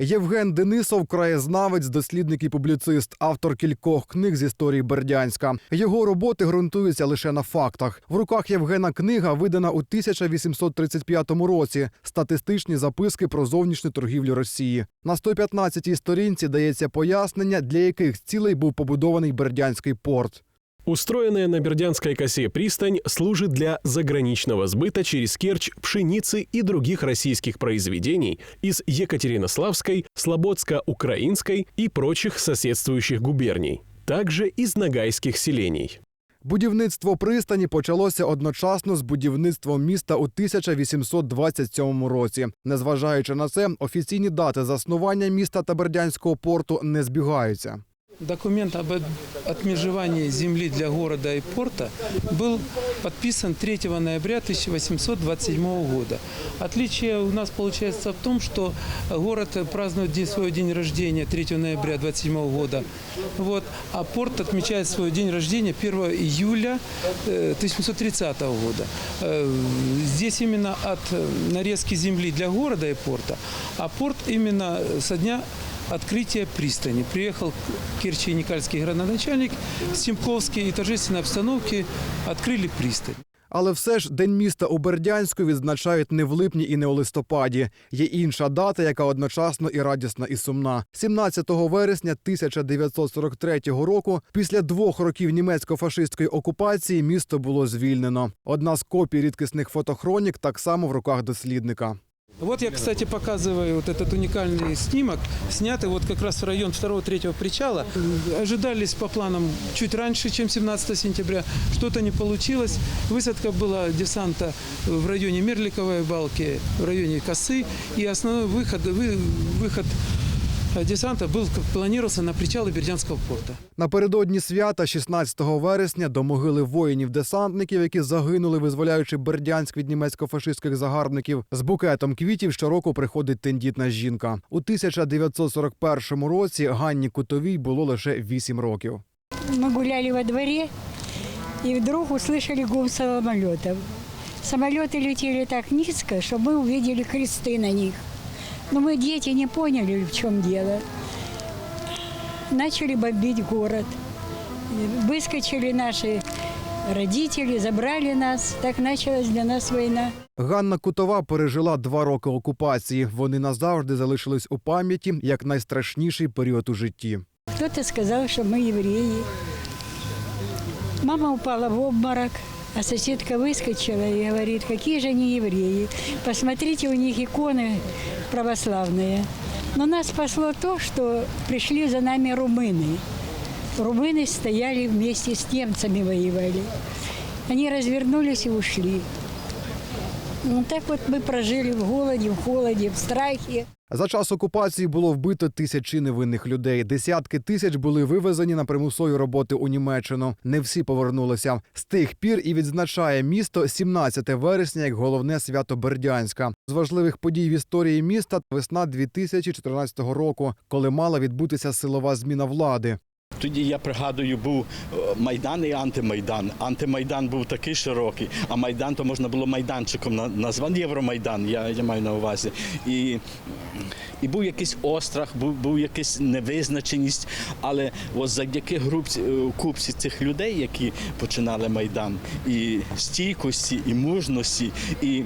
Євген Денисов краєзнавець, дослідник і публіцист, автор кількох книг з історії Бердянська. Його роботи ґрунтуються лише на фактах. В руках Євгена книга видана у 1835 році. Статистичні записки про зовнішню торгівлю Росії. На 115-й сторінці дається пояснення, для яких цілей був побудований Бердянський порт. Устроенная на Бердянской косе пристань служит для заграничного сбыта через Керчь пшеницы и других российских произведений из Екатеринославской, Слободско-Украинской и прочих соседствующих губерний, также из нагайских селений. Будівництво пристані почалося одночасно з будівництвом міста у 1827 році. Незважаючи на це, офіційні дати заснування міста та Бердянського порту не збігаються. Документ об от- отмежевании земли для города и порта был подписан 3 ноября 1827 года. Отличие у нас получается в том, что город празднует день- свой день рождения 3 ноября 27 года, вот, а порт отмечает свой день рождения 1 июля э, 1830 года. Э, Здесь именно от э, нарезки земли для города и порта, а порт именно со дня открытия пристани. Приехал Керчи-Никальский градоначальник Симковский и торжественной обстановке открыли пристань. Але все ж День міста у Бердянську відзначають не в липні і не у листопаді. Є інша дата, яка одночасно і радісна, і сумна. 17 вересня 1943 року, після двох років німецько-фашистської окупації, місто було звільнено. Одна з копій рідкісних фотохронік так само в руках дослідника. Вот я, кстати, показываю вот этот уникальный снимок, снятый вот как раз в район 2-3 причала. Ожидались по планам чуть раньше, чем 17 сентября. Что-то не получилось. Высадка была десанта в районе Мерликовой балки, в районе Косы. И основной выход, вы- выход десанта был, как планировался, на причалы Бердянского порта. Напередодні свята, 16 вересня, до могили воїнів-десантників, які загинули, визволяючи Бердянськ від німецько-фашистських загарбників, з букетом квітів щороку приходить тендітна жінка. У 1941 році Ганні Кутовій було лише 8 років. Мы гуляли во дворе и вдруг услышали гул самолетов. Самолеты летели так низко, что мы увидели кресты на них. Но мы, дети, не поняли, в чем дело. Начали бомбить город. Выскочили наши родители, забрали нас. Так началась для нас война. Ганна Кутова пережила два роки окупації. Вони назавжди залишились у пам'яті як найстрашніший період у житті. Кто-то сказал, что мы евреи. Мама упала в обморок, а соседка выскочила и говорит, какие же они евреи. Посмотрите, у них иконы православные. Но нас спасло то, что пришли за нами румыны. Румыны стояли вместе с немцами, воевали. Они развернулись и ушли. Ну, так вот мы прожили в голоде, в холоде, в страхе. За час окупації було вбито тисячі невинних людей. Десятки тисяч були вивезені на примусові роботи у Німеччину. Не всі повернулися. З тих пір і відзначає місто 17 вересня як головне свято Бердянська. З важливих подій в історії міста весна 2014 року, коли мала відбутися силова зміна влади. Тоді я пригадую, був е, майдан і антимайдан. Антимайдан був такий широкий, а майдан то можна було майданчиком на- назвати Євромайдан. Я, я маю на увазі. І, і був якийсь острах, був, був якась невизначеність. Але от завдяки групці е, купці цих людей, які починали майдан, і стійкості, і мужності, і е,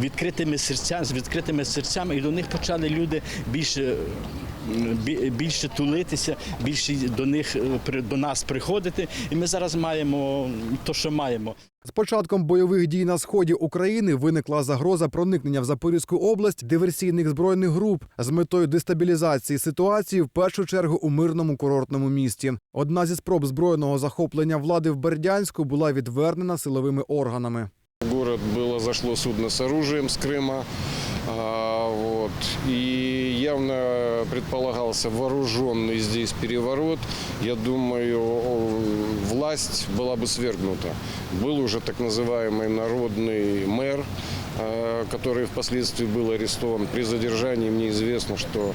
відкритими серцями, з відкритими серцями, і до них почали люди більше. Більше тулитися, більше до них е, при- до нас приходити, і ми зараз маємо те, що маємо. З початком бойових дій на сході України виникла загроза проникнення в Запорізьку область диверсійних збройних груп з метою дестабілізації ситуації, в першу чергу у мирному курортному місті. Одна зі спроб збройного захоплення влади в Бердянську була відвернена силовими органами. В город было зашло судно с оружием с Крыма. а, вот, и явно предполагался вооруженный здесь переворот. Я думаю, о, власть была бы свергнута. Был уже так называемый народный мэр, а, который впоследствии был арестован. При задержании мне известно, что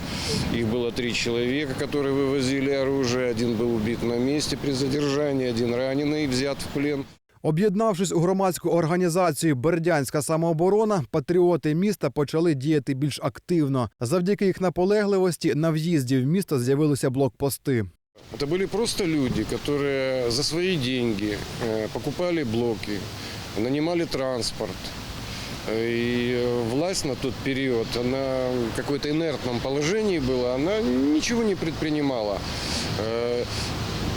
их было три человека, которые вывозили оружие. Один был убит на месте при задержании, один раненый, взят в плен. Об'єднавшись у громадську організацію Бердянська самооборона, патріоти міста почали діяти більш активно. Завдяки їх наполегливості на в'їзді в місто з'явилися блокпости. Это были просто люди, которые за свои деньги э, покупали блоки, нанимали транспорт. И э, власть на тот период, она в какой-то инертном положении была, она ничего не предпринимала.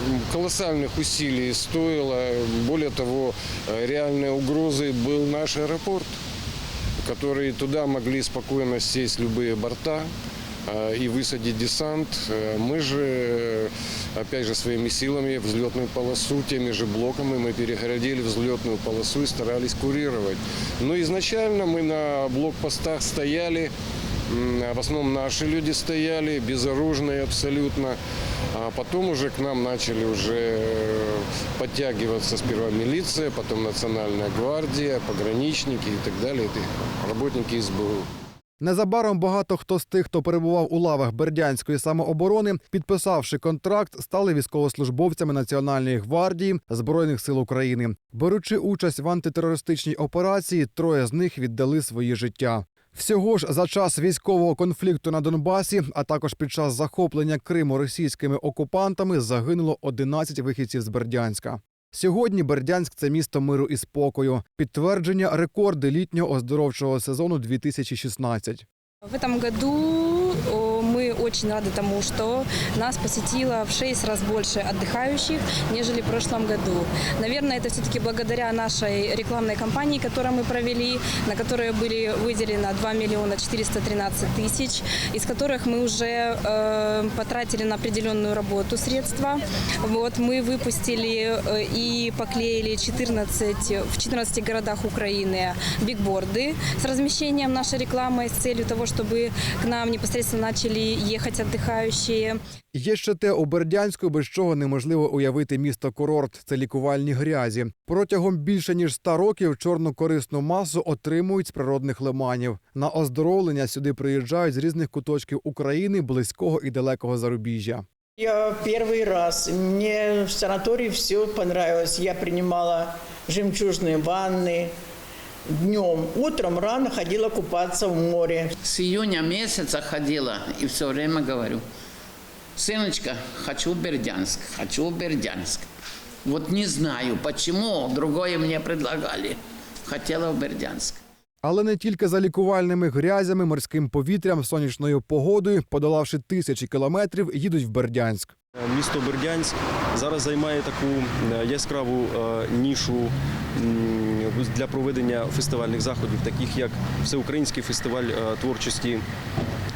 Э, Колоссальных усилий стоило. Более того, э, реальной угрозой был наш аэропорт, который туда могли спокойно сесть любые борта э, и высадить десант. Э, Мы же, э, опять же, своими силами взлетную полосу, теми же блоками мы перегородили взлетную полосу и старались курировать. Но изначально мы на блокпостах стояли, м, в основном наши люди стояли, безоружные абсолютно. А потом уже к нам начали уже э, подтягиваться сперва милиция, потом национальная гвардия, пограничники и так далее, работники СБУ. Незабаром багато хто з тих, хто перебував у лавах Бердянської самооборони, підписавши контракт, стали військовослужбовцями Національної гвардії Збройних сил України. Беручи участь в антитерористичній операції, троє з них віддали свої життя. Всього ж за час військового конфлікту на Донбасі, а також під час захоплення Криму російськими окупантами, загинуло 11 вихідців з Бердянська. Сьогодні Бердянськ це місто миру і спокою. Підтвердження рекорди літнього оздоровчого сезону 2016. В этом году очень рады тому, что нас посетило в 6 раз больше отдыхающих, нежели в прошлом году. Наверное, это все-таки благодаря нашей рекламной кампании, которую мы провели, на которую были выделено 2 миллиона 413 тысяч, из которых мы уже э, потратили на определенную работу средства. Вот, мы выпустили э, и поклеили 14, в 14 городах Украины бигборды с размещением нашей рекламы с целью того, чтобы к нам непосредственно начали ехать отдыхающие. Є ще те у Бердянську, без чого неможливо уявити місто курорт. Це лікувальні грязі. Протягом більше ніж 100 років чорну корисну масу отримують з природних лиманів. На оздоровлення сюди приїжджають з різних куточків України, близького і далекого зарубіжжя. Я первый раз. Мне в санатории все понравилось. Я принимала жемчужные ванны днем. Утром рано ходила купаться в море. С июня месяца ходила и все время говорю, сыночка, хочу в Бердянск, хочу в Бердянск. Вот не знаю, почему, другое мне предлагали. Хотела в Бердянск. Але не тільки за лікувальними грязями, морським повітрям, сонячною погодою, подолавши тисячі кілометрів, їдуть в Бердянськ. Місто Бердянськ зараз займає таку е, яскраву е, нішу для проведення фестивальних заходів, таких як Всеукраїнський фестиваль е, творчості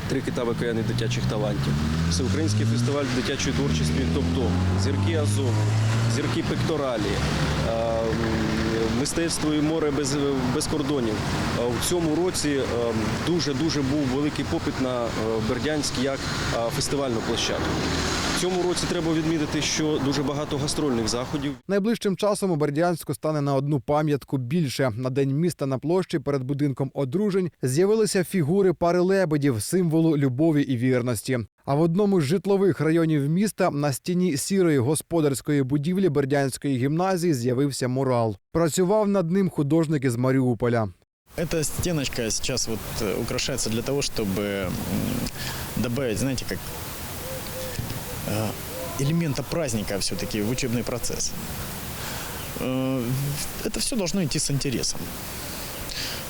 Три кита в океані дитячих талантів, Всеукраїнський фестиваль дитячої творчості тобто зірки Азову, зірки пекторалі, е, мистецтво і море без, без кордонів. Е, В цьому році е, дуже-дуже був великий попит на е, Бердянськ як е, фестивальну площадку. В цьому році треба відмітити, що дуже багато гастрольних заходів. Найближчим часом у Бердянську стане на одну пам'ятку більше. На день міста на площі перед будинком одружень з'явилися фігури пари лебедів, символу любові і вірності. А в одному з житлових районів міста на стіні сірої господарської будівлі Бердянської гімназії з'явився мурал. Працював над ним художник із Маріуполя. Эта стеночка сейчас вот э, украшается для того, чтобы м, добавить, знаете, как э, элемента праздника все-таки в учебный процесс. Э, Это все должно идти с интересом.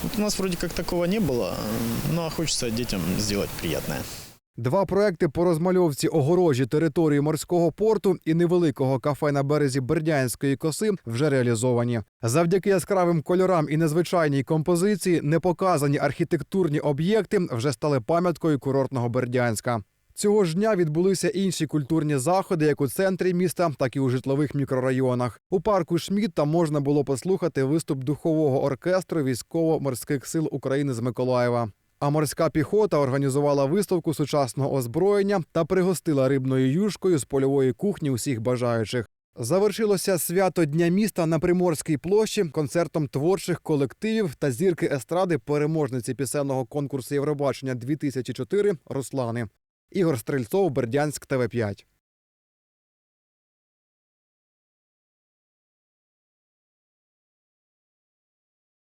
Вот у нас вроде как такого не было, но а хочется детям сделать приятное. Два проекти по розмальовці огорожі території морського порту і невеликого кафе на березі Бердянської коси вже реалізовані. Завдяки яскравим кольорам і незвичайній композиції непоказані архітектурні об'єкти вже стали пам'яткою курортного Бердянська. Цього ж дня відбулися інші культурні заходи, як у центрі міста, так і у житлових мікрорайонах. У парку Шмідта можна було послухати виступ духового оркестру військово-морських сил України з Миколаєва. А морська піхота організувала виставку сучасного озброєння та пригостила рибною юшкою з польової кухні усіх бажаючих. Завершилося свято Дня міста на Приморській площі концертом творчих колективів та зірки естради переможниці пісенного конкурсу Євробачення 2004 Руслани. Ігор Стрельцов, Бердянськ, ТВ 5